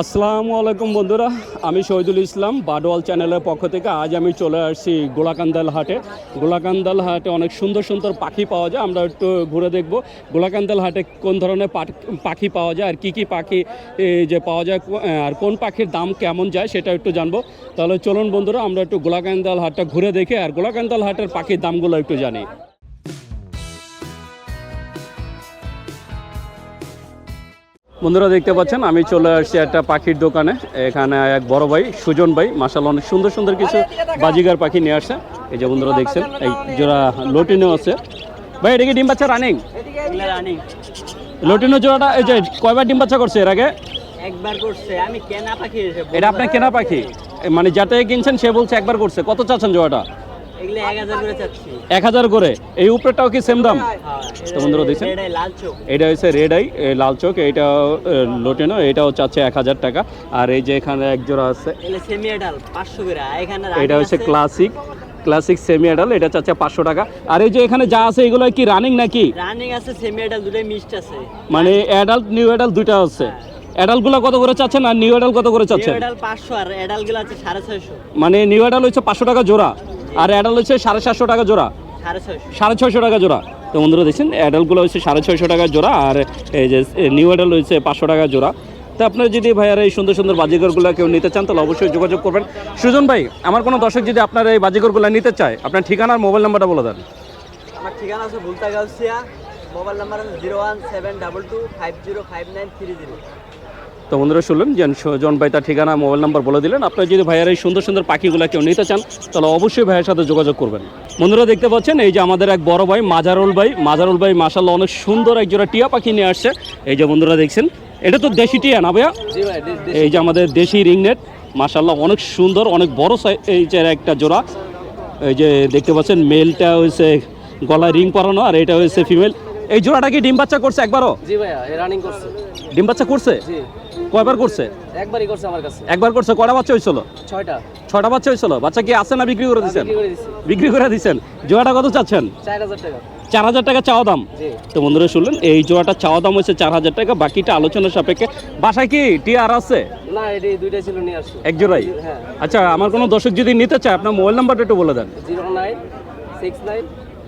আসসালামু আলাইকুম বন্ধুরা, আমি শহীদুল ইসলাম বাডওয়াল চ্যানেলের পক্ষ থেকে আজ আমি চলে আসছি গোলাকান্দাল হাটে। গোলাকান্দাল হাটে অনেক সুন্দর সুন্দর পাখি পাওয়া যায়, আমরা একটু ঘুরে দেখব। গোলাকান্দাল হাটে কোন ধরনের পাখি পাওয়া যায়, আর কি কি পাখি যে পাওয়া যায় আর কোন পাখির দাম কেমন যায় সেটা একটু জানব। তাহলে চলুন বন্ধুরা, আমরা একটু গোলাকান্দাল হাটটা ঘুরে দেখে, আর গোলাকান্দাল হাটের পাখির দামগুলো একটু জানি। বন্ধুরা দেখতে পাচ্ছেন আমি চলে আসছি একটা পাখির দোকানে। এখানে এক বড় ভাই সুজন ভাই মাসাল অনেক সুন্দর সুন্দর কিছু বাজিগার পাখি নিয়ে আসছে। এই যে বন্ধুরা দেখছেন এই জোড়া লটিনো আছে। ভাই এটা কি ডিম বাচ্চা রানিং রানিং লটিনো জোড়াটা এই যে কয়বার ডিম বাচ্চা করছে এর আগে? একবার করছে আমি কেনা পাখি এটা আপনার কেনা পাখি? মানে যাতে কিনছেন সে বলছে একবার করছে। কত চাচ্ছেন জোড়াটা? এক হাজার করে চাচ্ছি। এই উপরেটাও কি সেম দাম? হ্যাঁ, তো বন্ধুরা দেখছেন? এটা হচ্ছে রেড আই লাল চোখ এইটা লোটেনো এটাও চাচ্ছে এক হাজার টাকা। আর এই যে এখানে এক জোড়া আছে এডাল এটা হচ্ছে ক্লাসিক ক্লাসিক সেমি অ্যাডাল এটা চাচ্ছে পাঁচশো টাকা। আর এই যে এখানে যা আছে এগুলো কি রানিং নাকি? রানিং আছে সেমি এডাল দুটোই মিক্সড আছে। মানে অ্যাডাল্ট নিউ অ্যাডাল্ট দুইটা আছে। অ্যাডাল্টগুলো কত করে চাচ্ছেন আর নিউ অ্যাডাল্ট কত করে চাচ্ছেন? এডাল পাঁচশো আর এডাল আছে সাড়ে ছয়শো। মানে নিউ অ্যাডাল্ট হচ্ছে পাঁচশো টাকা জোড়া। আর অ্যাডাল্ট হচ্ছে সাড়ে সাতশো টাকা জোড়া। সাড়ে ছয়শো। টাকা জোড়া। তো বন্ধুরা দেখছেন অ্যাডাল্টগুলো হচ্ছে সাড়ে ছয়শো টাকা জোড়া আর এই যে নিউ অ্যাডাল্ট হচ্ছে পাঁচশো টাকা জোড়া। তো আপনারা যদি ভাইয়ারা এই সুন্দর সুন্দর বাজিগরগুলো কেউ নিতে চান তাহলে অবশ্যই যোগাযোগ করবেন। সুজন ভাই আমার কোনো দর্শক যদি আপনার এই বাজিগরগুলো নিতে চায় আপনার ঠিকানার মোবাইল নাম্বারটা বলে দেন। আমার ঠিকানা আছে ভুলতা গাউসিয়া মোবাইল নাম্বার আছে zero one seven double two five zero five nine three zero. তো বন্ধুরা শুনলেন যে জন ভাই তার ঠিকানা মোবাইল নাম্বার বলে দিলেন। আপনারা যদি ভাইয়ার এই সুন্দর সুন্দর পাখিগুলো কেউ নিতে চান তাহলে অবশ্যই ভাইয়ের সাথে যোগাযোগ করবেন। বন্ধুরা দেখতে পাচ্ছেন এই যে আমাদের এক বড় ভাই মাজারুল ভাই মাজারুল ভাই মাসাল্লাহ অনেক সুন্দর এক জোড়া টিয়া পাখি নিয়ে আসছে। এই যে বন্ধুরা দেখছেন এটা তো দেশি টিয়া না ভাইয়া? এই যে আমাদের দেশি রিংনেট মাসাল্লাহ অনেক সুন্দর অনেক বড় সাই- এই যে একটা জোড়া। এই যে দেখতে পাচ্ছেন মেলটা হয়েছে গলায় রিং পরানো আর এটা হয়েছে ফিমেল। এই জোড়াটা কি ডিম বাচ্চা করছে একবারও? জি ভাইয়া এ রানিং করছে। ডিম বাচ্চা করছে? জি। কয়বার করছে? একবারই করছে আমার কাছে। একবার করছে কয়টা বাচ্চা হয়েছিল? ছয়টা। ছটা বাচ্চা হয়েছিল? বাচ্চা কি আছে না বিক্রি করে দিচ্ছেন? বিক্রি করে দিচ্ছেন। জোড়াটা কত চাচ্ছেন? চার হাজার টাকা। চার হাজার টাকা চাওয়া দাম? তো বন্ধুরা শুনলেন এই জোড়াটা চাওয়া দাম হচ্ছে চার হাজার টাকা বাকিটা আলোচনার সাপেক্ষে। বাসায় কি টিআর আছে? না এটি দুইটাই ছিল নিয়ে আসছি। এক জোড়াই? হ্যাঁ। আচ্ছা আমার কোনো দর্শক যদি নিতে চায় আপনার মোবাইল নাম্বারটা একটু বলে দেন। Zero nine six nine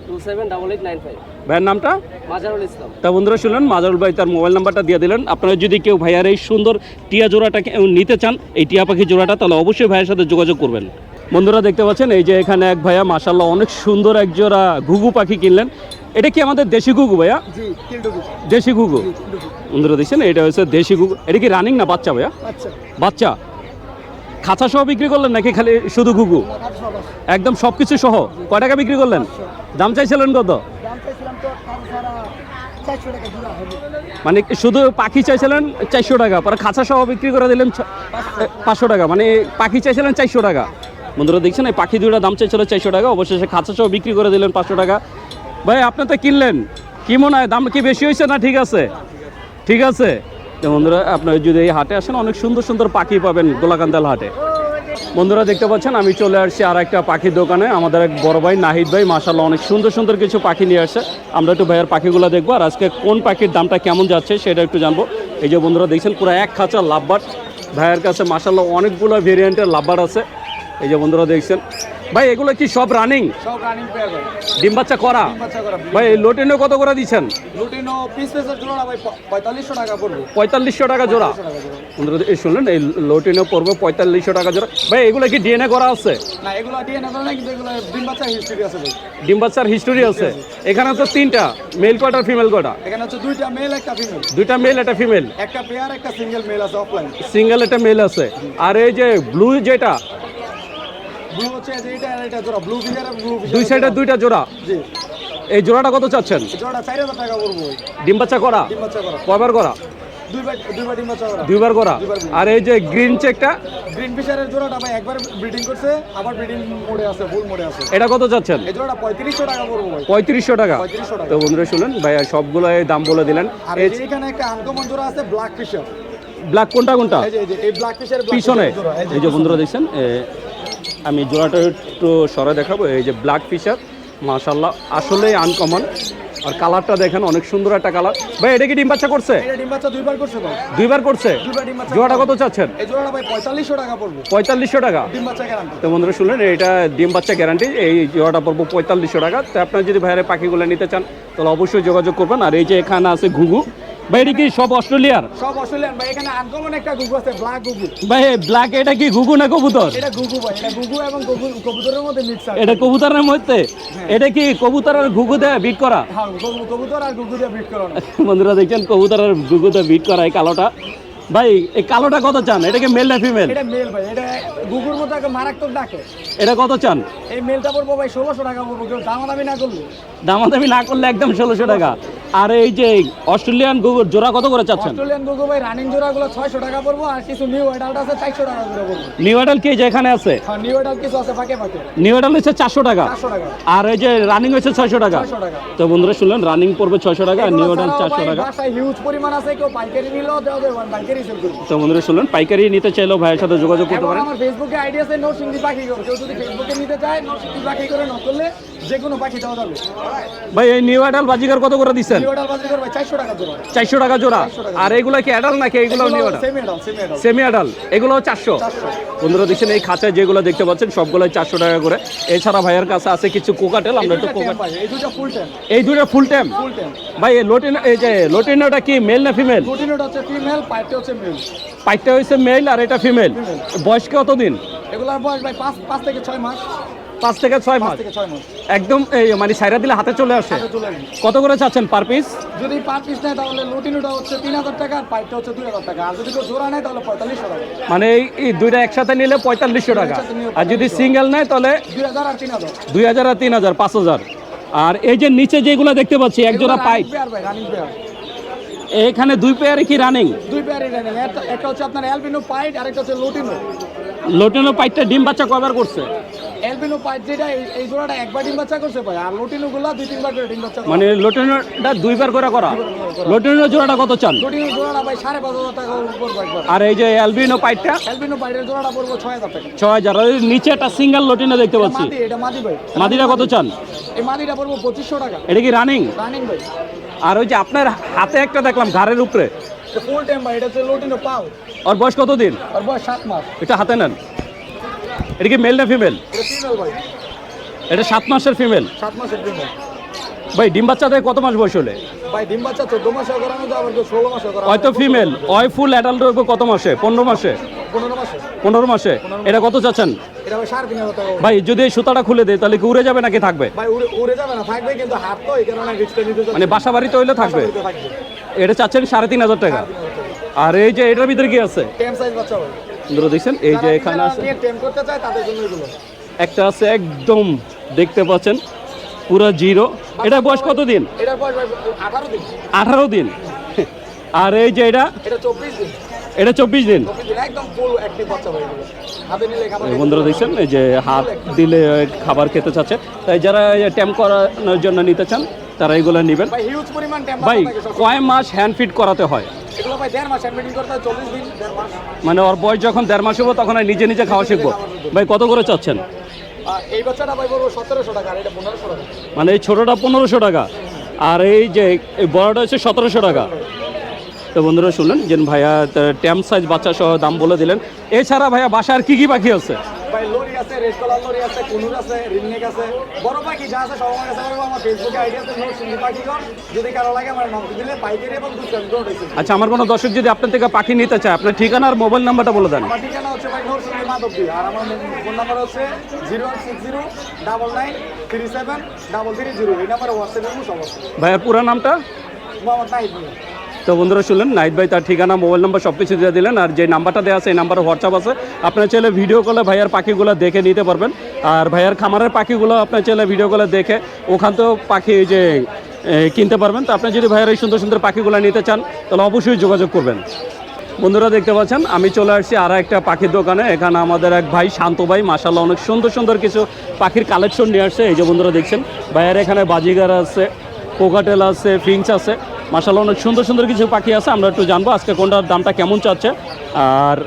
two seven double eight nine five. ভাইয়ের নামটা? মাজারুল ইসলাম। তা বন্ধুরা শুনলেন মাজারুল ভাই তার মোবাইল নাম্বারটা দিয়ে দিলেন। আপনারা যদি কেউ ভাইয়ার এই সুন্দর টিয়া জোড়াটা কেউ নিতে চান এই টিয়া পাখি জোড়াটা তাহলে অবশ্যই ভাইয়ের সাথে যোগাযোগ করবেন। বন্ধুরা দেখতে পাচ্ছেন এই যে এখানে এক ভাইয়া মাসাল্লাহ অনেক সুন্দর এক জোড়া ঘুঘু পাখি কিনলেন। এটা কি আমাদের দেশি ঘুঘু ভাইয়া? দেশি ঘুঘু? বন্ধুরা দেখছেন এটা হচ্ছে দেশি ঘুঘু। এটা কি রানিং না বাচ্চা ভাইয়া? আচ্ছা বাচ্চা। খাঁচা সহ বিক্রি করলেন নাকি খালি শুধু ঘুঘু? একদম সব কিছু সহ। কয় টাকা বিক্রি করলেন? দাম চাইছিলেন কত? মানে শুধু পাখি চাইছিলেন চারশো টাকা, পরে খাঁচা সহ বিক্রি করে দিলেন পাঁচশো টাকা মানে পাখি চাইছিলেন চারশো টাকা। বন্ধুরা দেখছেন, এই পাখি দুটা দাম চাইছিল চারশো টাকা, অবশেষে খাঁচা সহ বিক্রি করে দিলেন পাঁচশো টাকা। ভাই, আপনি তো কিনলেন, কি মনে হয়, দাম কি বেশি হয়েছে না ঠিক আছে? ঠিক আছে? বন্ধুরা, আপনার যদি এই হাটে আসেন, অনেক সুন্দর সুন্দর পাখি পাবেন গোলাকান্দাল হাটে। বন্ধুরা দেখতে পাচ্ছেন, আমি চলে আসছি আর একটা পাখির দোকানে। আমাদের এক বড় ভাই নাহিদ ভাই মাসাল্লাহ অনেক সুন্দর সুন্দর কিছু পাখি নিয়ে আসছে আমরা একটু ভাইয়ের পাখিগুলো দেখব, আর আজকে কোন পাখির দামটা কেমন যাচ্ছে সেটা একটু জানব। এই যে বন্ধুরা দেখছেন, পুরো এক খাঁচা লাভবার ভাইয়ের কাছে মাসাল্লাহ অনেকগুলো ভেরিয়েন্টের লাভবার আছে। এই যে বন্ধুরা দেখছেন ভাই এগুলো কি সব রানিং সব রানিং পেয়ার ভাই ডিম বাচ্চা করা? ভাই লোটেনে কত করে দিচ্ছেন? লুটিনো পিস পিসের জোড়া ভাই প- পঁয়তাল্লিশশো টাকা পড়বে। পঁয়তাল্লিশশো টাকা জোড়া? বন্ধুরা এই শুনলেন এই লোটিনে পড়বে পঁয়তাল্লিশশো টাকা জোড়া। ভাই এগুলো কি ডিএনএ করা আছে? না এগুলো ডিএনএ করা না কিন্তু এগুলো ডিম বাচ্চা হিস্ট্রি আছে ভাই। ডিম বাচ্চার হিস্টোরি আছে। এখানে তো তিনটা মেল কটা ফিমেল কটা এখানে হচ্ছে দুইটা মেল একটা ফিমেল দুইটা মেল একটা ফিমেল একটা পেয়ার একটা সিঙ্গেল মেল আছে অফলাইন সিঙ্গেল একটা মেল আছে। আর এই যে ব্লু যেটা ব্লু হচ্ছে এটা আর এটা জোড়া। ব্লু ফিশার আর ব্লু ফিশার দুই সাইডে দুইটা জোড়া। জি। এই জোড়াটা কত চাচ্ছেন? জোড়া চার হাজার টাকা পড়ব ভাই ডিম বাচ্চা করা? ডিম বাচ্চা করা। কয়বার করা? দুইবার করা? আর এই যে গ্রিন চেকটা গ্রিন ফিশারের জোড়াটা ভাই একবার ব্রিডিং করছে আবার ব্রিডিং মোডে আছে ফুল মোডে আছে। এটা কত চাচ্ছেন? এই জোড়াটা পঁয়ত্রিশশো টাকা পড়ব ভাই। পঁয়ত্রিশশো টাকা। পঁয়ত্রিশশো টাকা। তো বন্ধুরা শুনলেন ভাইয়া সবগুলো দাম বলে দিলেন। আর এখানে একটা আনকমন জোড়া আছে ব্ল্যাক ফিশার ব্ল্যাক কোনটা কোনটা? এই যে এই ব্ল্যাক ফিশার পিছনে। এই যে। বন্ধুরা দেখছেন আমি জোড়াটা একটু সরে দেখাবো এই যে ব্ল্যাক ফিশার মাশাল্লাহ আসলেই আনকমন আর কালারটা দেখেন অনেক সুন্দর একটা কালার ভাই এটা কি ডিম বাচ্চা করছে? দুইবার করছে জোড়াটা কত চাচ্ছেন? পঁয়তাল্লিশশো টাকা তো বন্ধুরা শুনলেন এটা ডিম বাচ্চা গ্যারান্টি এই জোড়াটা পড়ব পঁয়তাল্লিশশো টাকা। তো আপনারা যদি ভাইয়ের পাখিগুলো নিতে চান তাহলে অবশ্যই যোগাযোগ করবেন। আর এই যে এখানে আছে ঘুঘু ভাই এটা কি সব অস্ট্রেলিয়ার? সব অস্ট্রেলিয়ান ভাই এখানে আনকমন একটা গুগু আছে ব্ল্যাক গুগু ভাই ব্ল্যাক এটা কি ঘুঘু না কবুতর? এটা গুগু ভাই এটা গুগু এবং গুগু কবুতরের মধ্যে মিক্স আছে। এটা কবুতরের মধ্যে? এটা কি কবুতর আর ঘুঘু দেয় বিট করা? হ্যাঁ কবুতর আর গুগু দিয়ে ব্রিড করানো। বন্ধুরা দেখছেন কবুতর আর ঘুঘুতে বিট করা এই কালোটা। ভাই এই কালোটা কত চান? এটা কি মেল না ফিমেল এটা মেল ভাই এটা গুগুর মতো একটা মারাত্মক ডাকে। এটা কত চান? এই মেলটা পড়ব ভাই ষোলোশো টাকা পড়ব কেউ দামাদামি না করলে। দামাদামি না করলে একদম ষোলোশো টাকা। আর এই যে অস্ট্রেলিয়ান ঘুঘুর জোড়া কত করে চাচ্ছেন? অস্ট্রেলিয়ান গুগু ভাই রানিং জোড়াগুলো টাকা পড়ব আর কিছু নিউ অ্যাডাল্ট আছে চারশো টাকা করে পড়ব। নিউ কি যেখানে আছে? হ্যাঁ নিউ অ্যাডাল্ট কিছু আছে ফাঁকে ফাঁকে নিউ হচ্ছে চারশো টাকা। চারশো টাকা। আর এই যে রানিং হচ্ছে ছয়শো টাকা। ছয়শো টাকা। তো বন্ধুরা শুনলেন রানিং পড়বে ছয়শো টাকা আর নিউ টাকা। হিউজ পরিমাণ আছে কেউ পাইকারি নিলেও দেওয়া যাবে পাইকারি সেল করব। তো বন্ধুরা শুনলেন পাইকারি নিতে চাইলেও ভাইয়ের সাথে যোগাযোগ করতে পারেন। আমার ফেসবুকে আইডি আছে পাখি করে। কেউ যদি ফেসবুকে নিতে চায় পাখি করে করলে যে কোনো পাখি দেওয়া যাবে। ভাই এই নিউ অ্যাডাল বাজিকার কত করে দিচ্ছেন? নিউ ভাই চারশো টাকা জোড়া। চারশো টাকা জোড়া? আর এগুলো কি অ্যাডাল নাকি এগুলো নিউ অ্যাডাল সেমি অ্যাডাল এগুলো চারশো? চারশো। বন্ধুরা দেখছেন এই খাঁচায় যেগুলো দেখতে পাচ্ছেন সবগুলোই চারশো টাকা করে। এছাড়া ভাইয়ের কাছে আছে কিছু কোকাটেল আমরা একটু কোকাট এই দুটো ফুল টাইম এই দুটো ফুল টাইম ফুল টাইম ভাই এই লোটিন এই যে লোটিনোটা কি মেল না ফিমেল প্রোটিনটা হচ্ছে ফিমেল পাইপটা হচ্ছে মেল পাইটটা হচ্ছে মেল আর এটা ফিমেল বয়স কত দিন এগুলার বয়স ভাই পাঁচ পাঁচ থেকে ছয় মাস। পাঁচ থেকে ছয় মাস। একদম এই মানে সাইরা দিলে হাতে চলে আসে। কত করে চাচ্ছেন পার পিস যদি পার পিস নেয় তাহলে লুটিনোটা হচ্ছে তিন হাজার টাকা আর পাইপটা হচ্ছে দুই হাজার টাকা। আর যদি কেউ জোড়া নেয় তাহলে পঁয়তাল্লিশশো টাকা। মানে এই- দুইটা একসাথে নিলে পঁয়তাল্লিশশো টাকা। আর যদি সিঙ্গেল নেয় তাহলে দুই হাজার আর তিন হাজার। দুই হাজার আর তিন হাজার পাঁচ হাজার। আর এই যে নিচে যেগুলো দেখতে পাচ্ছি এক জোড়া পাইপ এখানে দুই পেয়ারে কি রানিং দুই পেয়ারই রানিং একটা হচ্ছে আপনার অ্যালবিনো পাইট আর একটা হচ্ছে লুটিনো লোটেনো পাইপটা ডিম বাচ্চা কবার করছে? এলবিনো পাইট যেটা এই- জোড়াটা একবার ডিম বাচ্চা করছে ভাই আর লুটিনো গুলা দুই তিনবার করে ডিম বাচ্চা মানে লোটেনোটা দুইবার করে করা? লোটেনো জোড়াটা কত চান? লুটিনো জোড়াটা ভাই সাড়ে পাঁচ হাজার টাকা পড়ব একবার আর এই যে এলবিনো পাইপটা এলবিনো পাইটের জোড়াটা পড়ব ছয় হাজার টাকা। ছয় হাজার। আর নিচে একটা সিঙ্গেল লোটিনো দেখতে পাচ্ছি। মাদি এটা মাদি ভাই। মাদিটা কত চান? এই মাদিটা পড়ব পঁচিশশো টাকা। এটা কি রানিং রানিং ভাই। আর ওই যে আপনার হাতে একটা দেখলাম ঘাড়ের উপরে। ফুল টাইম ভাই এটা হচ্ছে লুটিনো পাও। ওর বয়স কত দিন আর বয়স সাত মাস। এটা হাতে নেন। এটা কি মেল না ফিমেল এটা ফিমেল ভাই। এটা সাত মাসের ফিমেল সাত মাসের ফিমেল ভাই ডিম বাচ্চা দেয় কত মাস বয়স হলে? ভাই ডিম বাচ্চা চোদ্দ মাসে করানো যায় আবার কেউ ষোলো মাসে করানো হয়তো ফিমেল ওই ফুল অ্যাডাল্ট হইব কত মাসে? পনেরো মাসে? পনেরো মাসে। পনেরো মাসে? এটা কত চাচ্ছেন? এটা ভাই সাড়ে তিন হাজার টাকা। ভাই যদি এই সুতাটা খুলে দেয় তাহলে কি উড়ে যাবে নাকি থাকবে? ভাই উড়ে উড়ে যাবে না থাকবে কিন্তু হাত তো এই কারণে রিক্সটা নিতে মানে বাসা বাড়িতে হইলে থাকবে। এটা চাচ্ছেন সাড়ে তিন হাজার টাকা। আর এই যে এটার ভিতরে কি আছে? টেম সাইজ বাচ্চা ভাই দেখছেন? এই যে এখানে আছে টেম করতে চায় তাদের জন্য এগুলো। একটা আছে একদম দেখতে পাচ্ছেন পুরো জিরো। এটা বয়স কত দিন? এটার বয়স ভাই আঠারো দিন। আঠারো দিন। আর এই যে এটা? এটা চব্বিশ দিন। এটা চব্বিশ দিন? বন্ধুরা দেখছেন এই যে হাত দিলে খাবার খেতে চাচ্ছে। তাই যারা ট্যাম্প করানোর জন্য নিতে চান তারা এগুলো নেবেন। ভাই কয় মাস হ্যান্ড ফিট করাতে হয়? এগুলো ভাই দেড় মাস অ্যাডমিটিং করতে হয় চল্লিশ দিন দেড় মাস। মানে ওর বয়স যখন দেড় মাস হব তখন আর নিজে নিজে খাওয়া শিখব। ভাই কত করে চাচ্ছেন? এই বাচ্চাটা ভাই বলব সতেরোশো টাকা আর এটা পনেরোশো টাকা। মানে এই ছোটোটা পনেরোশো টাকা আর এই যে এই বড়টা হচ্ছে সতেরোশো টাকা। তো বন্ধুরা শুনলেন? যে ভাইয়া ট্যাম্প সাইজ বাচ্চা সহ দাম বলে দিলেন। এছাড়া ভাইয়া বাসার কি কি পাখি আছে? ভাই লরি আছে রেড কালার লরি আছে কুনুর আছে রিংনেক আছে। বড় পাখি যা আছে সব আমার কাছে আমার ফেসবুকে আইডি আছে নোট সিন্ধি পাখি যদি কারও লাগে আমার নাম দিলে পাইকারি এবং আচ্ছা আমার কোনো দর্শক যদি আপনার থেকে পাখি নিতে চায় আপনার ঠিকানা আর মোবাইল নাম্বারটা বলে দেন। আমার ঠিকানা হচ্ছে ভাই নোট সিন্ধি মাধবদি আর আমার ফোন নাম্বার হচ্ছে zero six zero double nine three seven double three zero এই নাম্বারে হোয়াটসঅ্যাপে আছে ভাইয়ার পুরো নামটা? মোহাম্মদ নাহিদ তো বন্ধুরা শুনলেন নাইট ভাই তার ঠিকানা, মোবাইল নাম্বার সব কিছু দিয়ে দিলেন, আর যে নাম্বারটা দেওয়া আছে, এই নাম্বারে হোয়াটসঅ্যাপ আছে। আপনার চাইলে ভিডিও কলে ভাইয়ার পাখিগুলো দেখে নিতে পারবেন। আর ভাইয়ার খামারের পাখিগুলো আপনার চাইলে ভিডিও কলে দেখে ওখান তো পাখি যে কিনতে পারবেন। তো আপনি যদি ভাইয়ার এই সুন্দর সুন্দর পাখিগুলো নিতে চান, তাহলে অবশ্যই যোগাযোগ করবেন। বন্ধুরা দেখতে পাচ্ছেন, আমি চলে আসছি আর একটা পাখির দোকানে। এখানে আমাদের এক ভাই শান্ত ভাই মাসাল্লাহ অনেক সুন্দর সুন্দর কিছু পাখির কালেকশন নিয়ে আসছে। এই যে বন্ধুরা দেখছেন, ভাইয়ার এখানে বাজিগার আছে, কোকাটেল আছে, ফিঞ্চ আছে। মাসাল্লাহ অনেক সুন্দর সুন্দর কিছু পাখি আছে আমরা একটু জানব আজকে কোনটার দামটা কেমন চাচ্ছে। আর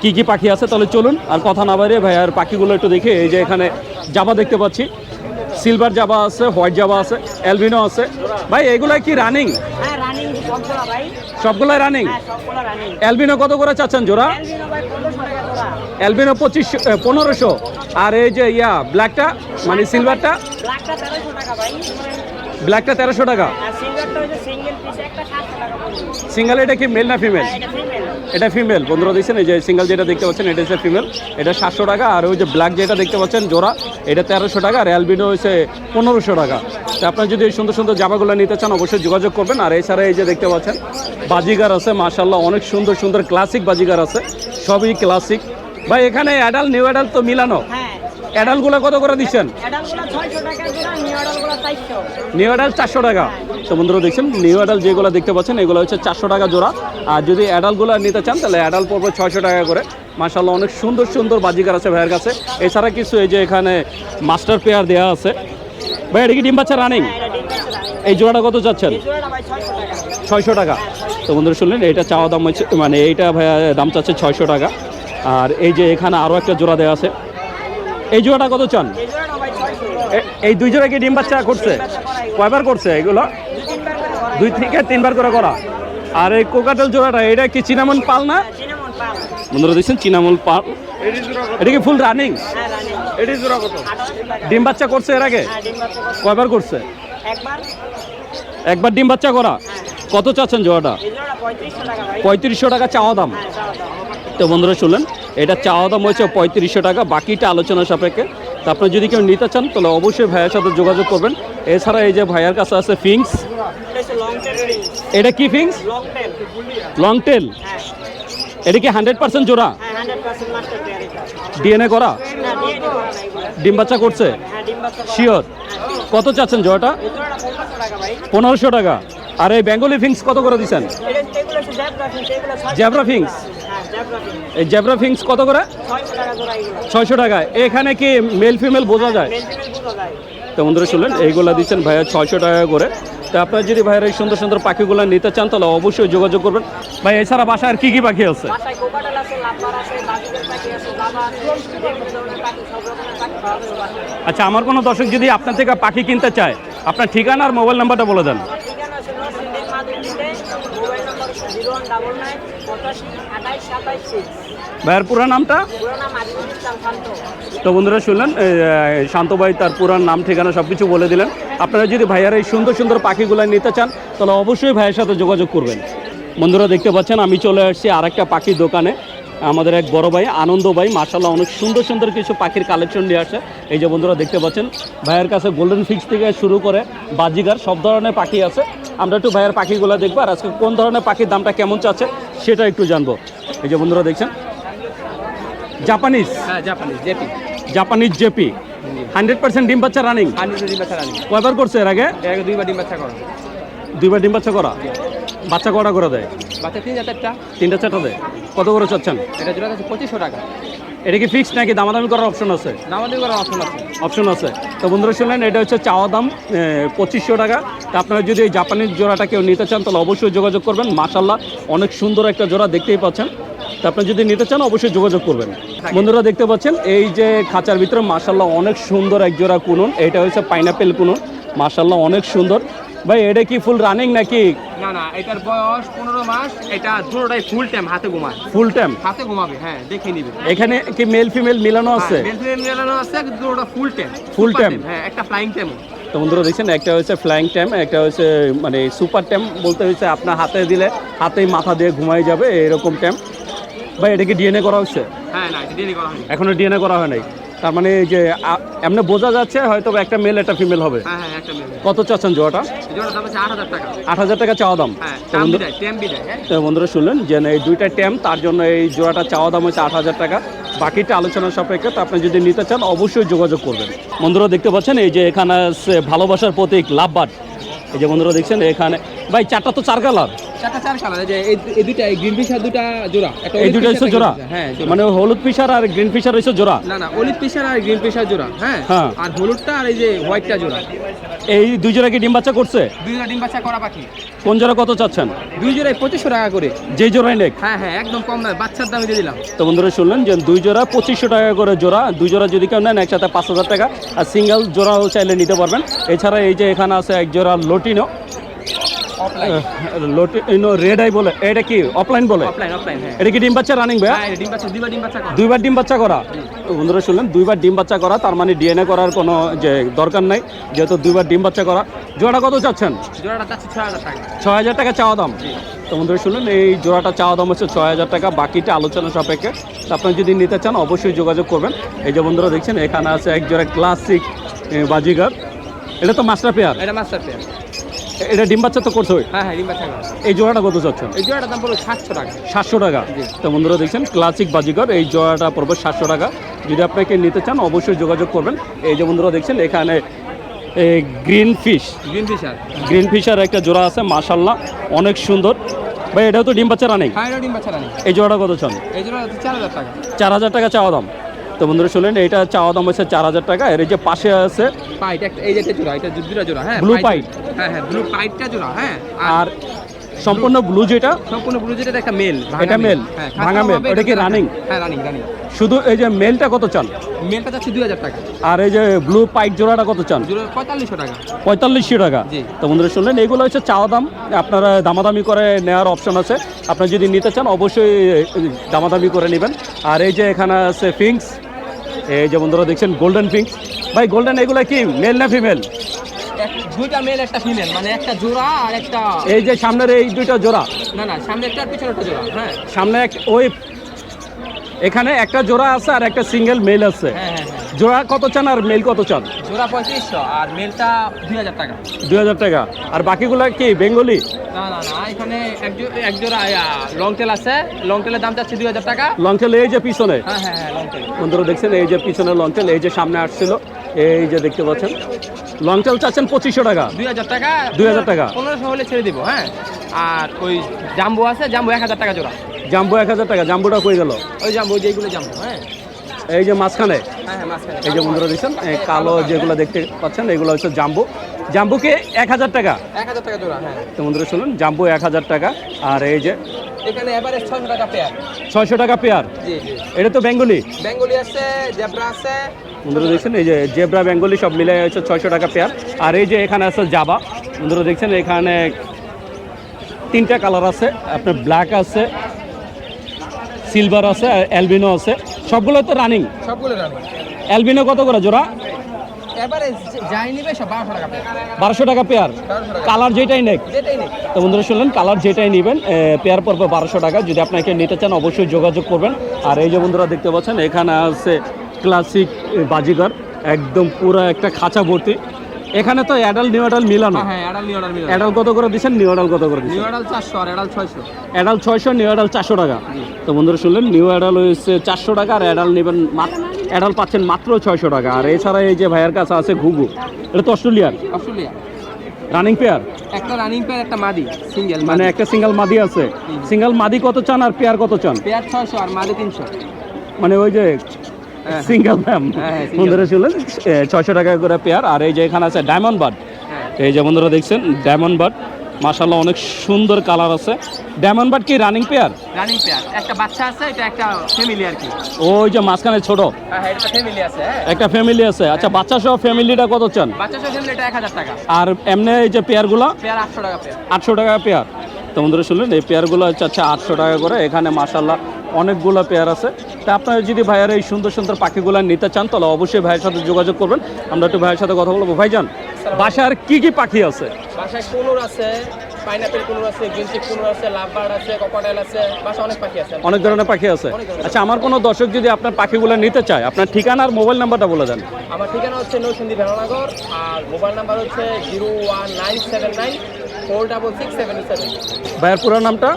কি কি পাখি আছে তাহলে চলুন আর কথা না বাইরে আর পাখিগুলো একটু দেখে এই যে এখানে জাবা দেখতে পাচ্ছি। সিলভার জাবা আছে হোয়াইট জাবা আছে অ্যালবিনো আছে। ভাই এগুলা কি রানিং? হ্যাঁ সবগুলো সবগুলাই রানিং? হ্যাঁ অ্যালবিনো কত করে চাচ্ছেন জোড়া? অ্যালবিনো ভাই পনেরোশো আর এই যে ইয়া ব্ল্যাকটা মানে সিলভারটা? ব্ল্যাকটা তেরোশো টাকা ব্ল্যাকটা তেরোশো টাকা আর সিলভারটা হচ্ছে সিঙ্গেল পিস একটা সাতশো টাকা পড়বে সিঙ্গেল এটা কি মেল না ফিমেল হ্যাঁ, এটা ফিমেল বন্ধুরা দেখছেন এই যে সিঙ্গেল যেটা দেখতে পাচ্ছেন এটা হচ্ছে ফিমেল এটা সাতশো টাকা আর ওই যে ব্ল্যাক যেটা দেখতে পাচ্ছেন জোড়া এটা তেরোশো টাকা আর অ্যালবিনো হচ্ছে পনেরোশো টাকা। তো আপনার যদি এই সুন্দর সুন্দর জামাগুলো নিতে চান অবশ্যই যোগাযোগ করবেন। আর এছাড়া এই যে দেখতে পাচ্ছেন বাজিগার আছে মাশাল্লাহ অনেক সুন্দর সুন্দর ক্লাসিক বাজিগার আছে। সবই ক্লাসিক ভাই এখানে অ্যাডাল নিউ অ্যাডাল তো মিলানো। হ্যাঁ অ্যাডালগুলো কত করে দিচ্ছেন? নিউ অ্যাডাল চারশো। টাকা। তো বন্ধুরা দেখছেন নিউ অ্যাডাল যেগুলো দেখতে পাচ্ছেন এগুলো হচ্ছে চারশো টাকা জোড়া। আর যদি অ্যাডালগুলো নিতে চান তাহলে অ্যাডাল পড়বে ছয়শো টাকা করে। মাশাল্লাহ অনেক সুন্দর সুন্দর বাজিকার আছে ভাইয়ের কাছে। এছাড়া কিছু এই যে এখানে মাস্টার পেয়ার দেওয়া আছে। ভাই এটা কি ডিম বাচ্চা রানিং? হ্যাঁ পাচ্ছে এই জোড়াটা কত চাচ্ছেন? ছয়শো টাকা। তো বন্ধুরা শুনলেন এটা চাওয়া দাম হচ্ছে মানে এইটা ভাইয়া দাম চাচ্ছে ছয়শো টাকা। আর এই যে এখানে আরও একটা জোড়া দেওয়া আছে। এই জোড়াটা কত চান? এই দুই জোড়া কি ডিম বাচ্চা করছে? কয়বার করছে এগুলো? দুই থেকে তিনবার করে করা। আর এই কোকাটেল জোড়াটা, এটা কি চিনামন পাল না? বন্ধুরা দেখছেন চিনামল পাল। এটা কি ফুল রানিং? এটি জোড়া কত ডিম বাচ্চা করছে এর আগে? কয়বার করছে? একবার ডিম বাচ্চা করা। কত চাচ্ছেন জোড়াটা? পঁয়ত্রিশশো টাকা চাওয়া দাম। তো বন্ধুরা শুনলেন এটা চাওয়া দাম হয়েছে পঁয়ত্রিশশো টাকা বাকিটা আলোচনা সাপেক্ষে। তো আপনার যদি কেউ নিতে চান তাহলে অবশ্যই ভাইয়ের সাথে যোগাযোগ করবেন। এছাড়া এই যে ভাইয়ার কাছে আছে ফিংস এটা কি ফিংস লং টেল। এটা কি হান্ড্রেড পার্সেন্ট জোড়া? ডিএনএ করা। ডিম বাচ্চা করছে। শিওর কত চাচ্ছেন জোড়াটা? পনেরোশো টাকা। আর এই বেঙ্গলি ফিংস কত করে দিচ্ছেন? জ্যাবরা ফিংস এই জ্যাবরা ফিংস কত করে? ছয়শো টাকা। এখানে কি মেল ফিমেল বোঝা যায়? তো বন্ধুরা শুনলেন, এইগুলা দিচ্ছেন ভাইয়া ছয়শো টাকা করে। তো আপনার যদি ভাইয়ের এই সুন্দর সুন্দর পাখিগুলো নিতে চান, তাহলে অবশ্যই যোগাযোগ করবেন। ভাই, এছাড়া বাসায় আর কী কী পাখি আছে? আচ্ছা আমার কোনো দর্শক যদি আপনার থেকে পাখি কিনতে চায়, আপনার ঠিকানা আর মোবাইল নাম্বারটা বলে দেন আমার ঠিকানা আছে নরসিংদীর মাদুরিতে মোবাইল নম্বর হচ্ছে জিরো ওয়ান ডাবল নাইন পঁচাশি আঠাইশ সাতাইশ সিক্স ভাইয়ের পুরো নামটা? পুরো তো বন্ধুরা শুনলেন শান্ত ভাই তার পুরান নাম ঠিকানা সব কিছু বলে দিলেন। আপনারা যদি ভাইয়ার এই সুন্দর সুন্দর পাখিগুলো নিতে চান তাহলে অবশ্যই ভাইয়ের সাথে যোগাযোগ করবেন। বন্ধুরা দেখতে পাচ্ছেন আমি চলে আসছি আর একটা পাখির দোকানে। আমাদের এক বড় ভাই আনন্দ ভাই মার্শাল্লাহ অনেক সুন্দর সুন্দর কিছু পাখির কালেকশন নিয়ে আসে। এই যে বন্ধুরা দেখতে পাচ্ছেন ভাইয়ের কাছে গোল্ডেন ফিক্স থেকে শুরু করে বাজিগার সব ধরনের পাখি আছে। আমরা একটু ভাইয়ের পাখিগুলো দেখব আর আজকে কোন ধরনের পাখির দামটা কেমন চাচ্ছে সেটা একটু জানব। এই যে বন্ধুরা দেখছেন? জাপানিজ। হ্যাঁ Japanese JP. Japanese JP. Hundred percent ডিম বাচ্চা রানিং। কয়বার করছে এর আগে? দুইবার ডিম বাচ্চা করো। দুইবার ডিম বাচ্চা করা? বাচ্চা কটা করে দেয়? বাচ্চা তিন চারটা। তিনটা চারটা দেয়। কত করে চাচ্ছেন? এটা জোড়া পঁচিশশো টাকা। এটা কি ফিক্সড নাকি দামাদামি করার অপশন আছে? আমাদের করার অপশন আছে। অপশন আছে। তো বন্ধুরা শুনলেন এটা হচ্ছে চাওয়া দাম পঁচিশশো টাকা। তা আপনারা যদি এই জাপানিজ জোড়াটা কেউ নিতে চান তাহলে অবশ্যই যোগাযোগ করবেন। মাশাল্লাহ অনেক সুন্দর একটা জোড়া দেখতেই পাচ্ছেন। তা আপনি যদি নিতে চান অবশ্যই যোগাযোগ করবেন। বন্ধুরা দেখতে পাচ্ছেন এই যে খাঁচার ভিতরে মাশাল্লাহ অনেক সুন্দর এক জোড়া কুনুন। এটা হচ্ছে পাইনাপেল কুনুন। মাশাল্লাহ অনেক সুন্দর। ভাই এটা কি ফুল রানিং নাকি? না না এটার বয়স পনেরো মাস এটা দুটোটাই ফুল টাইম হাতে ঘুমায়। ফুল টাইম হাতে ঘুমাবে হ্যাঁ দেখে নিবে। এখানে কি মেল ফিমেল মিলানো আছে? মেল ফিমেল মেলানো আছে দুটোটা ফুল টাইম Full time? হ্যাঁ একটা ফ্লাইং টাইম তো বন্ধুরা দেখছেন একটা হচ্ছে ফ্লাইং ট্যাম একটা হচ্ছে মানে সুপার ট্যাম বলতে হচ্ছে আপনার হাতে দিলে হাতেই মাথা দিয়ে ঘুমাই যাবে এরকম ট্যাম ভাই এটা কি ডিএনএ করা হচ্ছে? হ্যাঁ না দেরি করা হয়নি। এখনও ডিএনএ করা হয় নাই? তার মানে যে এমনি বোঝা যাচ্ছে হয়তো একটা মেল একটা ফিমেল হবে। হ্যাঁ হ্যাঁ কত চাচ্ছেন জোয়াটা আট হাজার টাকা। চাওয়া দাম। হ্যাঁ তো বন্ধুরা শুনলেন যে এই দুইটা ট্যাম তার জন্য এই জোড়াটা চাওয়া দাম হচ্ছে আট হাজার টাকা। বাকিটা আলোচনা সাপেক্ষে তো আপনি যদি নিতে চান অবশ্যই যোগাযোগ করবেন। বন্ধুরা দেখতে পাচ্ছেন এই যে এখানে ভালোবাসার প্রতীক লাভবাট এই যে বন্ধুরা দেখছেন এখানে ভাই চারটা তো চার কালার চারটা চার কালার যে এই এই দুইটা এই গ্রিন ফিশার দুইটা জোড়া। এই olive হচ্ছে জোড়া? হ্যাঁ মানে হলুদ ফিশার আর গ্রিন ফিশার হচ্ছে জোড়া? না না অলিভ ফিশার আর গ্রিন ফিশার জোড়া হ্যাঁ। হ্যাঁ। আর হলুদটা আর এই যে হোয়াইটটা জোড়া। এই দুই জোড়া কি ডিম বাচ্চা করছে? দুই জোড়া ডিম বাচ্চা করা পাখি কোন জোড়া কত চাচ্ছেন? দুই জোড়ায় পঁচিশশো টাকা করে। যে জোড়াই নেক। হ্যাঁ হ্যাঁ একদম কম দামে বাচ্চার দামে দিয়ে দিলাম। তো বন্ধুরা শুনলেন যে দুই জোড়া পঁচিশশো টাকা করে জোড়া দুই জোড়া যদি কেউ নেন একসাথে পাঁচ হাজার টাকা। আর সিঙ্গেল জোড়াও চাইলে নিতে পারবেন। এছাড়া এই যে এখানে আছে এক জোড়া lutino. Opaline lutino red eye বলে এটা কি অফলাইন বলে? হ্যাঁ। এটা কি ডিম বাচ্চা রানিং হ্যাঁ বাচ্চা দুইবার ডিম বাচ্চা করা। বন্ধুরা শুনলেন দুইবার ডিম বাচ্চা করা তার মানে ডিএনএ করার কোনো যে দরকার নাই যেহেতু দুইবার ডিম বাচ্চা করা। জোড়াটা কত চাচ্ছেন? ছয় হাজার টাকা। চাওয়া দাম। তো বন্ধুরা শুনলেন এই জোড়াটা চাওয়া দাম হচ্ছে ছয় হাজার টাকা বাকিটা আলোচনা সাপেক্ষে। আপনারা যদি নিতে চান অবশ্যই যোগাযোগ করবেন। এই যে বন্ধুরা দেখছেন এখানে আছে এক জোড়া ক্লাসিক বাজিগার। এটা তো মাস্টার পেয়ার এটা মাস্টার পেয়ার এটা ডিম বাচ্চা তো করছে হ্যাঁ? হ্যাঁ ডিম বাচ্চা এই জোড়াটা কত চাচ্ছেন? এই জোড়াটার দাম সাতশো টাকা। সাতশো টাকা। তো বন্ধুরা দেখছেন ক্লাসিক বাজিগর এই জোড়াটা পড়বে সাতশো টাকা। যদি আপনাকে নিতে চান অবশ্যই যোগাযোগ করবেন। এই যে বন্ধুরা দেখছেন এখানে green fish green fischer green fischer একটা জোড়া আছে মাশাল্লাহ অনেক সুন্দর। ভাই এটাও তো ডিম বাচ্চা রানিং? হ্যাঁ এটা ডিম বাচ্চা রানি। এই জোড়াটা কত চান? এই জোড়া চার হাজার টাকা। চার হাজার টাকা চাওয়া দাম। তো বন্ধুরা শুনলেন এটা চাওয়া দাম হচ্ছে চার হাজার টাকা। এর যে পাশে আছে পাইট এই যে জোড়া এটা দুটা জোড়া হ্যাঁ Blue পাইট। হ্যাঁ হ্যাঁ ব্লু পাইটটা জোড়া হ্যাঁ আর সম্পূর্ণ ব্লু যেটা? সম্পূর্ণ ব্লু যেটা একটা মেল এটা male? ভাঙা male? ওটা কি running? হ্যাঁ রানিং রানিং শুধু এই যে মেলটা কত চান? মেলটা যাচ্ছে দুই হাজার টাকা। আর এই যে ব্লু পাইট জোড়াটা কত চান? পঁয়তাল্লিশশো টাকা। পঁয়তাল্লিশশো টাকা। তো বন্ধুরা শুনলেন এইগুলো হচ্ছে চাওয়া দাম। আপনারা দামাদামি করে নেওয়ার অপশন আছে। আপনারা যদি নিতে চান অবশ্যই দামাদামি করে নেবেন। আর এই যে এখানে আছে ফিঙ্কস এই যে বন্ধুরা দেখছেন গোল্ডেন পিঙ্ক ভাই গোল্ডেন এগুলো কি মেল না ফিমেল দুইটা মেল একটা ফিমেল মানে একটা জোড়া আর একটা এই যে সামনের এই দুইটা জোড়া। না না সামনে একটা আর পিছনে একটা জোড়া হ্যাঁ। সামনে এক ওই এখানে একটা জোড়া আছে আর একটা সিঙ্গেল মেল আছে। হ্যাঁ জোড়া কত চান আর মেল কত চান? জোড়া পঁয়ত্রিশশো আর মেলটা দুই হাজার টাকা। দুই হাজার টাকা। আর বাকিগুলো কি বেঙ্গলি? না না না এখানে এক এক জোড়া লং টেল আছে। লং টেলের দাম যাচ্ছে দুই হাজার টাকা। লঞ্চেল এই যে পিছনে? হ্যাঁ হ্যাঁ হ্যাঁ লং টেল বন্ধুরা দেখছেন এই যে পিছনে লঞ্চেল এই যে সামনে আসছিল এই যে দেখতে পাচ্ছেন। লঞ্চেল চাচ্ছেন পঁচিশশো টাকা। দুই হাজার টাকা 2000 টাকা। পনেরোশো হলে ছেড়ে দিব হ্যাঁ। আর ওই জাম্বু আছে জাম্বু এক হাজার টাকা জোড়া। জাম্বু এক হাজার টাকা জাম্বুটা কই গেল? ওই জাম্বু যেগুলো জাম্বু হ্যাঁ। এই যে মাঝখানে এই যে বন্ধুরা দেখছেন কালো যেগুলো দেখতে পাচ্ছেন এগুলো হচ্ছে জাম্বু। জাম্বুকে এক হাজার টাকা। এক হাজার টাকা জোড়া হ্যাঁ। তো বন্ধুরা শুনুন জাম্বু এক হাজার টাকা আর এই যে এখানে এভারেজ ছশো টাকা পেয়ার ছয়শো টাকা পেয়ার জি জি। এটা তো বেঙ্গলি। বেঙ্গলি আছে জেব্রা আছে। বন্ধুরা দেখছেন এই যে জেব্রা বেঙ্গলি সব মিলে হচ্ছে ছয়শো টাকা পেয়ার আর এই যে এখানে আছে জাবা। বন্ধুরা দেখছেন এখানে তিনটা কালার আছে আপনার ব্ল্যাক আছে সিলভার আছে অ্যালবিনো আছে সবগুলো তো রানিং সবগুলো রানি অ্যালবিনো কত করে জোড়া? বারোশো টাকা পেয়ার কালার যেটাই নেক। নেই তো বন্ধুরা শুনলেন কালার যেটাই নেবেন পেয়ার পড়বে বারোশো টাকা। যদি আপনাকে নিতে চান অবশ্যই যোগাযোগ করবেন। আর এই যে বন্ধুরা দেখতে পাচ্ছেন এখানে আছে ক্লাসিক বাজিগার একদম পুরো একটা খাঁচা ভর্তি। এখানে তো অ্যাডাল নিউ অ্যাডাল মিলানো। হ্যাঁ অ্যাডাল নিউ অর্ডার মিলে অ্যাডাল কত করে দিচ্ছেন? নিউ অ্যাডাল কত করে নিউ দিচ্ছেন? অর্ডার চারশো আর অ্যাডাল ছয়শো। অ্যাডাল ছয়শো নিউ অ্যাডাল চারশো টাকা। তো বন্ধুরা শুনলেন নিউ অ্যাডাল হচ্ছে চারশো টাকা আর অ্যাডাল নেবেন মাত্র অ্যাডাল পাচ্ছেন মাত্র ছয়শো টাকা। আর এছাড়া এই যে ভাইয়ের কাছে আছে ঘুঘু এটা তো অস্ট্রেলিয়ার। অস্ট্রেলিয়া রানিং পেয়ার একটা রানিং পেয়ার একটা মাদি সিঙ্গেল মানে একটা সিঙ্গেল মাদি আছে। সিঙ্গেল মাদি কত চান আর পেয়ার কত চান? পেয়ার ছয়শো আর মাদি তিনশো। মানে ওই যে। সিঙ্গেল হ্যাঁ, হ্যাঁ, single। বন্ধুরা শুনলেন? ছয়শো টাকা করে পেয়ার। আর এই যে এখানে আছে ডায়মন্ড বার্ড হ্যাঁ। এই যে বন্ধুরা দেখছেন ডায়মন্ড বার্ড মাশাল্লাহ অনেক সুন্দর কালার আছে। ডায়মন্ড বার্ড কি রানিং পেয়ার রানিং পেয়ার একটা বাচ্চা আছে এটা একটা ফ্যামিলি আর কি। ওই যে মাঝখানে ছোট। হ্যাঁ হ্যাঁ এটা ফ্যামিলি আছে হ্যাঁ। একটা ফ্যামিলি আছে। আচ্ছা বাচ্চা সহ ফ্যামিলিটা কত চান? বাচ্চা সহ ফ্যামিলি এটা এক হাজার টাকা। আর এমনি এই যে পেয়ারগুলো পেয়ার আটশো টাকা পেয়ার। আটশো টাকা পেয়ার। তো বন্ধুরা শুনলেন এই পেয়ারগুলো হচ্ছে আচ্ছা আটশো টাকা করে। এখানে মাশাল্লাহ অনেকগুলো পেয়ার আছে। তা আপনারা যদি ভাইয়ার এই সুন্দর সুন্দর পাখিগুলো নিতে চান তাহলে অবশ্যই ভাইয়ের সাথে যোগাযোগ করবেন। আমরা একটু ভাইয়ের সাথে কথা বলব। ভাইজান বাসার কি কি পাখি আছে? বাসায় কুনুর আছে পাইনাপেল কুনুর আছে গ্রিনচিক কুনুর আছে লাভবার্ড আছে ককটেল আছে বাসা অনেক পাখি আছে। অনেক ধরনের পাখি আছে। আচ্ছা আমার কোনো দর্শক যদি আপনার পাখিগুলো নিতে চায় আপনার ঠিকানা আর মোবাইল নাম্বারটা বলে দেন। আমার ঠিকানা হচ্ছে নৌসিন্দি ভেড়ানগর আর মোবাইল নাম্বার হচ্ছে zero one nine seven nine four double six seven seven. ভাইয়ের পুরো নামটা?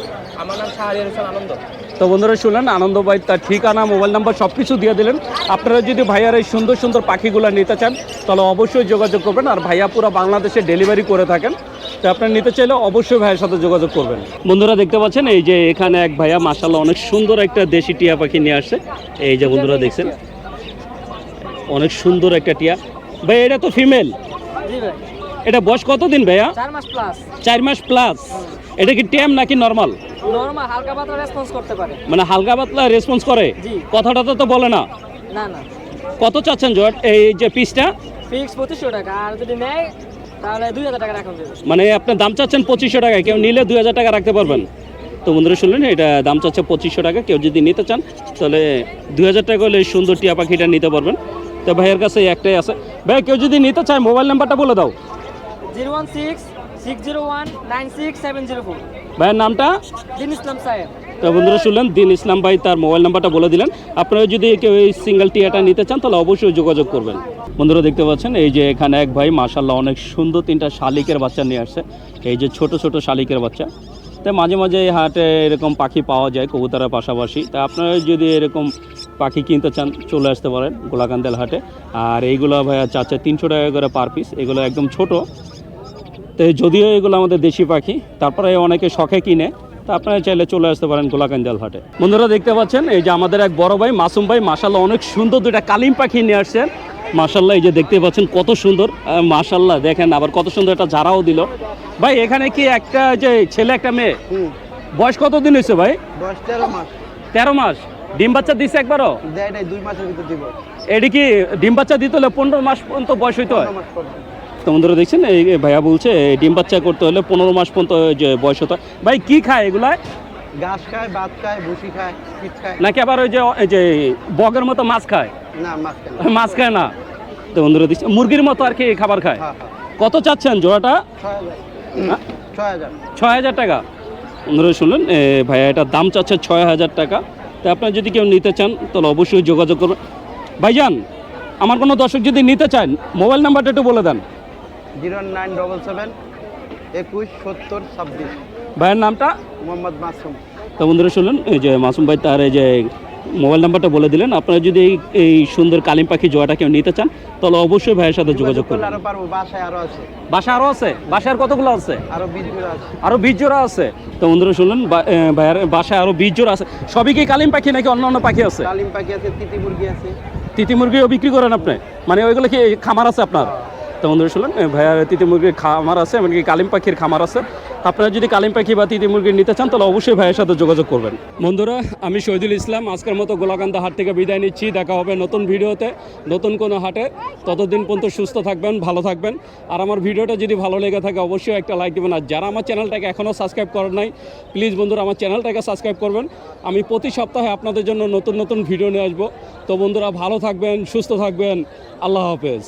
আমার নাম শাহরিয়ার হোসেন আনন্দ। তো বন্ধুরা শুনলেন আনন্দ ভাই তার ঠিকানা মোবাইল নাম্বার সব কিছু দিয়ে দিলেন। আপনারা যদি ভাইয়ার এই সুন্দর সুন্দর পাখিগুলো নিতে চান তাহলে অবশ্যই যোগাযোগ করবেন আর ভাইয়া পুরো বাংলাদেশে ডেলিভারি করে থাকেন। তো আপনারা নিতে চাইলে অবশ্যই ভাইয়ের সাথে যোগাযোগ করবেন। বন্ধুরা দেখতে পাচ্ছেন এই যে এখানে এক ভাইয়া মাসাল্লাহ অনেক সুন্দর একটা দেশি টিয়া পাখি নিয়ে আসছে। এই যে বন্ধুরা দেখছেন অনেক সুন্দর একটা টিয়া। ভাই এটা তো ফিমেল এটা বয়স কতদিন ভাইয়া? চার মাস প্লাস চার মাস প্লাস এটা কি টেম নাকি নর্মাল নর্মাল হালকা পাতলা রেসপন্স করতে পারে। মানে হালকা পাতলা রেসপন্স করে? জি। কথাটা তো বলে না। না না। কত চাচ্ছেন জট এই যে পিসটা ফিক্স পঁচিশশো টাকা আর যদি নেয় তাহলে দুই হাজার টাকা রাখুন দেবে মানে আপনার দাম চাচ্ছেন পঁচিশশো টাকা কেউ নিলে দুই হাজার টাকা রাখতে পারবেন। তো বন্ধুরা শুনলেন এটা দাম চাচ্ছে পঁচিশশো টাকা কেউ যদি নিতে চান তাহলে দুই হাজার টাকা হলে এই সুন্দর টিয়া পাখিটা নিতে পারবেন। তো ভাইয়ের কাছে এই একটাই আছে। ভাই কেউ যদি নিতে চায় মোবাইল নাম্বারটা বলে দাও। জিরো ওয়ান সিক্স ভাইয়ের নামটা? দিন ইসলাম সাহেব। তো বন্ধুরা শুনলেন দিন ইসলাম ভাই তার মোবাইল নাম্বারটা বলে দিলেন। আপনারা যদি কেউ এই সিঙ্গেল টিয়াটা নিতে চান তাহলে অবশ্যই যোগাযোগ করবেন। বন্ধুরা দেখতে পাচ্ছেন এই যে এখানে এক ভাই মাশাল্লাহ অনেক সুন্দর তিনটা শালিকের বাচ্চা নিয়ে আসছে। এই যে ছোট ছোট শালিকের বাচ্চা। তাই মাঝে মাঝে এই হাটে এরকম পাখি পাওয়া যায় কবুতরের পাশাপাশি। তা আপনারা যদি এরকম পাখি কিনতে চান চলে আসতে পারেন গোলাকান্দেল হাটে। আর এইগুলো ভাইয়া চাচ্ছে তিনশো টাকা করে পার পিস এগুলো একদম ছোট। তো যদিও এগুলো আমাদের দেশি পাখি তারপরে অনেকে শখে কিনে তা আপনারা চাইলে চলে আসতে পারেন গোলাকান্দাল হাটে। বন্ধুরা দেখতে পাচ্ছেন এই যে আমাদের এক বড় ভাই মাসুম ভাই মাসাল্লাহ অনেক সুন্দর দুইটা কালিম পাখি নিয়ে আসছেন মাসাল্লাহ এই যে দেখতে পাচ্ছেন কত সুন্দর মাসাল্লাহ দেখেন আবার কত সুন্দর একটা ঝাড়াও দিল। ভাই এখানে কি একটা যে ছেলে একটা মেয়ে? বয়স কত দিন হয়েছে ভাই? তেরো মাস। তেরো মাস। ডিম বাচ্চা দিছে একবারও? দুই মাসের ভিতর দিব। এটি কি ডিম বাচ্চা দিতে হলে পনেরো মাস পর্যন্ত বয়স হইতে হয়? তো বন্ধুরা দেখছেন এই ভাইয়া বলছে ডিম বাচ্চা করতে হলে পনেরো মাস পর্যন্ত যে বয়স হতে ভাই কি খায় এগুলা ঘাস খায় ভাত খায় ভুসি খায় খায়। নাকি আবার ওই যে যে বগের মতো মাছ খায়? না মাছ খায় মাছ খায় না? তো বন্ধুরা দেখছি মুরগির মতো আর কি খাবার খায়? হ্যাঁ হ্যাঁ। কত চাচ্ছেন জোড়াটা? ছয় হাজার। টাকা। বন্ধুরা শুনলেন ভাইয়া এটার দাম চাচ্ছে ছয় হাজার টাকা। তো আপনার যদি কেউ নিতে চান তাহলে অবশ্যই যোগাযোগ করবেন। ভাইজান আমার কোনো দর্শক যদি নিতে চান মোবাইল নাম্বারটা একটু বলে দেন। জিরো নাইন ডবল সেভেন একুশ সত্তর ছাব্বিশ। ভাইয়ের নামটা? মোহাম্মদ মাসুম। তো বন্ধুরা শুনলেন এই যে মাসুম ভাই তার এই যে মোবাইল নাম্বারটা বলে দিলেন আপনারা যদি এই এই সুন্দর কালিম পাখি জোয়াটা কেউ নিতে চান তাহলে অবশ্যই ভাইয়ের সাথে যোগাযোগ করবেন আরও পারব বাসায় আরও আছে। বাসা আরও আছে? বাসার কতগুলো আছে? আরও বিশ জোড়া আছে। আরও বীজ জোড়া আছে? তো বন্ধুরা শুনলেন ভাইয়ার বাসায় আরও বীজ জোড়া আছে। সবই কি কালিম পাখি নাকি অন্য অন্য পাখি আছে? ডালিম পাখি আছে তিতি মুরগি আছে। তিতি মুরগিও বিক্রি করেন আপনি? মানে ওইগুলো কি খামার আছে আপনার? তো বন্ধুরা শুনলেন? ভাইয়ার তিতি মুরগির খামার আছে, এমনকি কালিম পাখির খামার আছে। আপনারা যদি কালিম পাখি বা তিতি মুরগি নিতে চান, তাহলে অবশ্যই ভাইয়ের সাথে যোগাযোগ করবেন। বন্ধুরা, আমি শহীদুল ইসলাম, আজকের মতো গোলাকান্দা হাট থেকে বিদায় নিচ্ছি। দেখা হবে নতুন ভিডিওতে, নতুন কোনো হাটে। ততদিন পর্যন্ত সুস্থ থাকবেন, ভালো থাকবেন। আর আমার ভিডিওটা যদি ভালো লেগে থাকে, অবশ্যই একটা লাইক দেবেন। আর যারা আমার চ্যানেলটাকে এখনও সাবস্ক্রাইব করেন নাই প্লিজ বন্ধুরা, আমার চ্যানেলটাকে সাবস্ক্রাইব করবেন। আমি প্রতি সপ্তাহে আপনাদের জন্য নতুন নতুন ভিডিও নিয়ে আসব। তো বন্ধুরা, ভালো থাকবেন, সুস্থ থাকবেন। আল্লাহ হাফেজ।